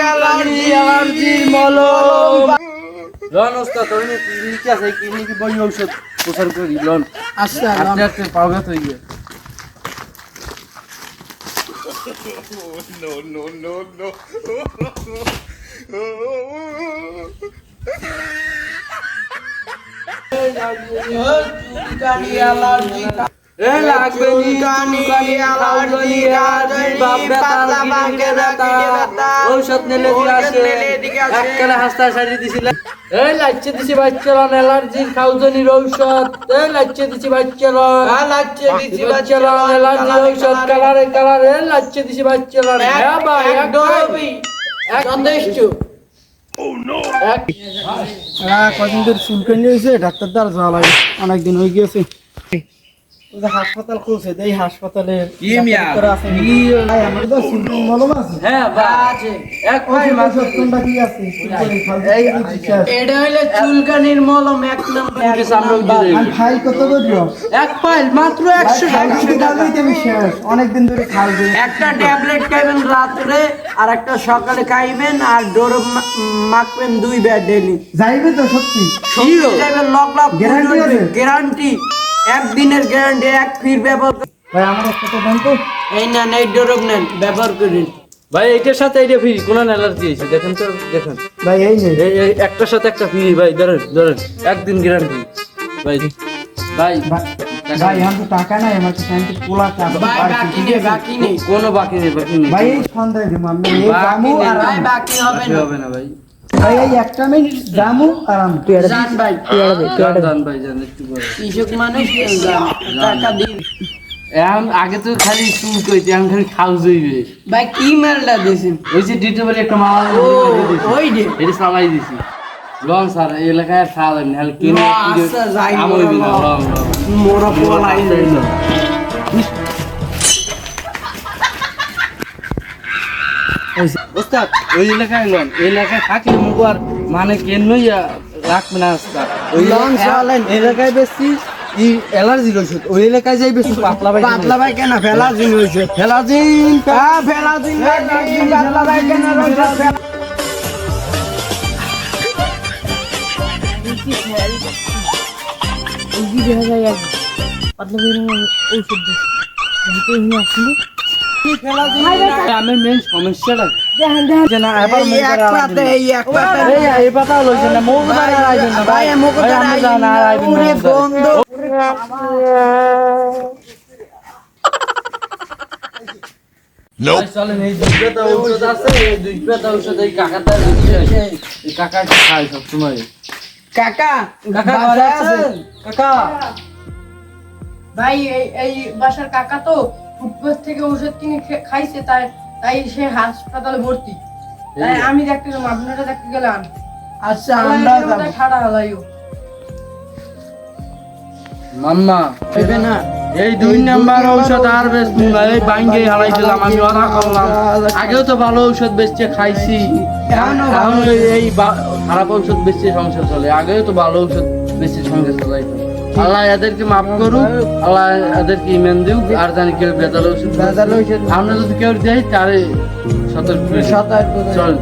অ্যালার্জির মলম। লন ওস্তাদ ওই ক্লিনিক আছে ক্লিনিকে বই ঔষধ প্রচার করি লন। আচ্ছা আস্তে আস্তে পাওয়া তো ইয়ে। এ লাগবে নি চুলকানি অ্যালার্জি ঔষধ নিলে দিয়ে আসে? একখানে হাসতা সারি দিছিল? এই লাচ্চে দিছি বাচ্চারা অ্যালার্জির খাউজনির ঔষধ। এই লাচ্চে দিছি বাচ্চারা লাচ্চে দিছি বাচ্চারা অ্যালার্জির ঔষধ কালারে। কালারে লাচ্চে দিছি বাচ্চারা হ্যাঁ ভাই এক হ্যাঁ কদিন ধরে চুলকানি হয়েছে ডাক্তার দ্বারা যাওয়া লাগে অনেকদিন হয়ে গিয়েছে। হাসপাতাল খুলছে এই হাসপাতালে হ্যাঁ আছে। এক আছে। এটা হইলে চুলকানির মলম এক নম্বর। কত এক ফাইল মাত্র ধরে খাই যে একটা ট্যাবলেট খাইবেন রাত্রে আর একটা সকালে খাইবেন আর ডোর মাখবেন দুই বেড ডেলি যাইবে তো সত্যি। লক গ্যারান্টি একদিনের গ্যারান্টি এক ফির ব্যবহার ভাই আমার দেন তো। এই না এই ডোরক নেন ব্যবহার করেন। ভাই এইটার সাথে এইটা ফ্রি কোন অ্যালার্জি আছে দেখেন তো দেখেন। ভাই এই এই একটার সাথে একটা ফ্রি ভাই ধরেন ধরেন একদিন গ্যারান্টি ভাই ভাই ভাই ভাই আমার তো টাকা নাই আমার পোলা টাকা ভাই বাকি নেই বাকি নেই। কোনো বাকি নেই বাকি নেই। ভাই এই সন্ধ্যায় দিব আমি এই বাকি নেই, ভাই বাকি হবে না হবে না ভাই। ভাই এই একটা মিনিট জামু আর আম। জান ভাই। যান যান ভাই যান একটু পরে কৃষক মানুষ টাকা দিন এখন আগে তো খালি চুল কইতে এখন খালি খাউজ হইবে ভাই কি মালটা দিয়েছেন ওই যে ডিটে বলে একটা ও ওই যে। এটা সামাই দিছি। লং স্যার এই এলাকায় আর খাওয়া যাবে না কিনে আচ্ছা, যাই আম হইবে না বলো। লং লং মোরা পোলাই ওস্তাদ ওই এলাকায় লন এই এলাকায় থাকলে মুখ আর মানে কেন রাখবে না ওস্তাদ? ওই এলাকায় বেশি ই অ্যালার্জি ওষুধ ওই এলাকায় যাই বেশি পাতলা পাই পাতলা ভাই কেন ফেলা দিন হয়েছে ফেলা দিন হ্যাঁ পাতলা ভাই কেন রয়েছে আমি মেন সমস্যাটা চলেন এই দুই পাতা ঔষধ আছে এই দুই পাতা ঔষধ এই কাকাটা দিচ্ছে এই কাকাটা খায় সবসময়। কাকা কাকা? কাকা। ভাই এই এই বাসার কাকা তো। ফুটপাথ থেকে ওষুধ কিনে খাইছে তাই তাই সে হাসপাতালে ভর্তি। তাই এই- আমি দেখতে গেলাম আপনারা দেখতে গেলাম। আচ্ছা আমরা যাব। ঠাড়া হলাইও। মাম্মা না। এই দুই নাম্বার ঔষধ আর বেশ এই বাইঙ্গে হারাই দিলাম আমি করলাম আগেও তো ভালো ঔষধ বেচছে খাইছি। এখনও এই- খারাপ ঔষধ বেচছে সংসার চলে। আগেও তো ভালো ঔষধ বেচছে সংসার চলাই আল্লাহ এদেরকে মাফ করুক আল্লাহ এদেরকে ইমেন দিউক আর জানি কেউ বেতাল আমরা যদি কেউ দেয় তারে সতর্ক। সতর্ক চল।